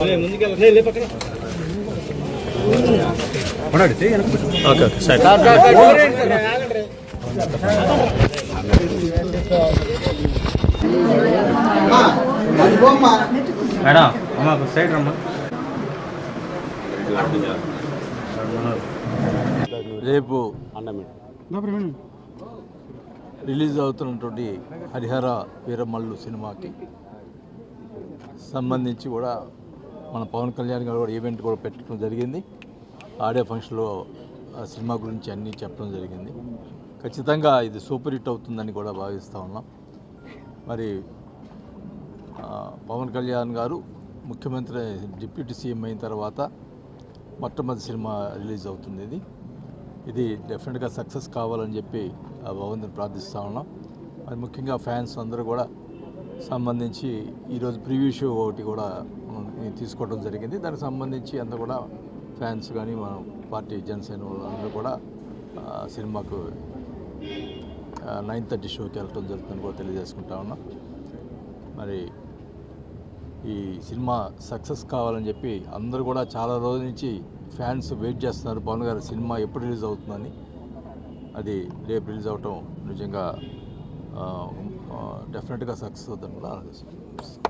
Okay okay side madam అమ్మ side రమ్మా. రేపు రిలీజ్ అవుతున్నటువంటి హరిహర వీరమల్లు సినిమాకి సంబంధించి కూడా మన పవన్ కళ్యాణ్ గారు కూడా ఈవెంట్ కూడా పెట్టడం జరిగింది. ఆడియో ఫంక్షన్లో ఆ సినిమా గురించి అన్నీ చెప్పడం జరిగింది. ఖచ్చితంగా ఇది సూపర్ హిట్ అవుతుందని కూడా భావిస్తూ ఉన్నాం. మరి పవన్ కళ్యాణ్ గారు ముఖ్యమంత్రి డిప్యూటీ సీఎం అయిన తర్వాత మొట్టమొదటి సినిమా రిలీజ్ అవుతుంది ఇది. ఇది డెఫినెట్గా సక్సెస్ కావాలని చెప్పి ఆ భగవంతుని ప్రార్థిస్తూ ఉన్నాం. మరి ముఖ్యంగా ఫ్యాన్స్ అందరూ కూడా సంబంధించి ఈరోజు ప్రివ్యూ షో ఒకటి కూడా మనం తీసుకోవడం జరిగింది. దానికి సంబంధించి అంతా కూడా ఫ్యాన్స్ కానీ మన పార్టీ జనసేన అందరూ కూడా సినిమాకు నైన్ థర్టీ షోకి వెళ్ళటం జరుగుతుందని కూడా తెలియజేసుకుంటా ఉన్నాం. మరి ఈ సినిమా సక్సెస్ కావాలని చెప్పి అందరూ కూడా చాలా రోజుల నుంచి ఫ్యాన్స్ వెయిట్ చేస్తున్నారు. పవన్ గారి సినిమా ఎప్పుడు రిలీజ్ అవుతుందని. అది రేపు రిలీజ్ అవటం నిజంగా డెఫినెట్గా సక్సెస్ అవుతుందని కూడా ఆలోచిస్తున్నాను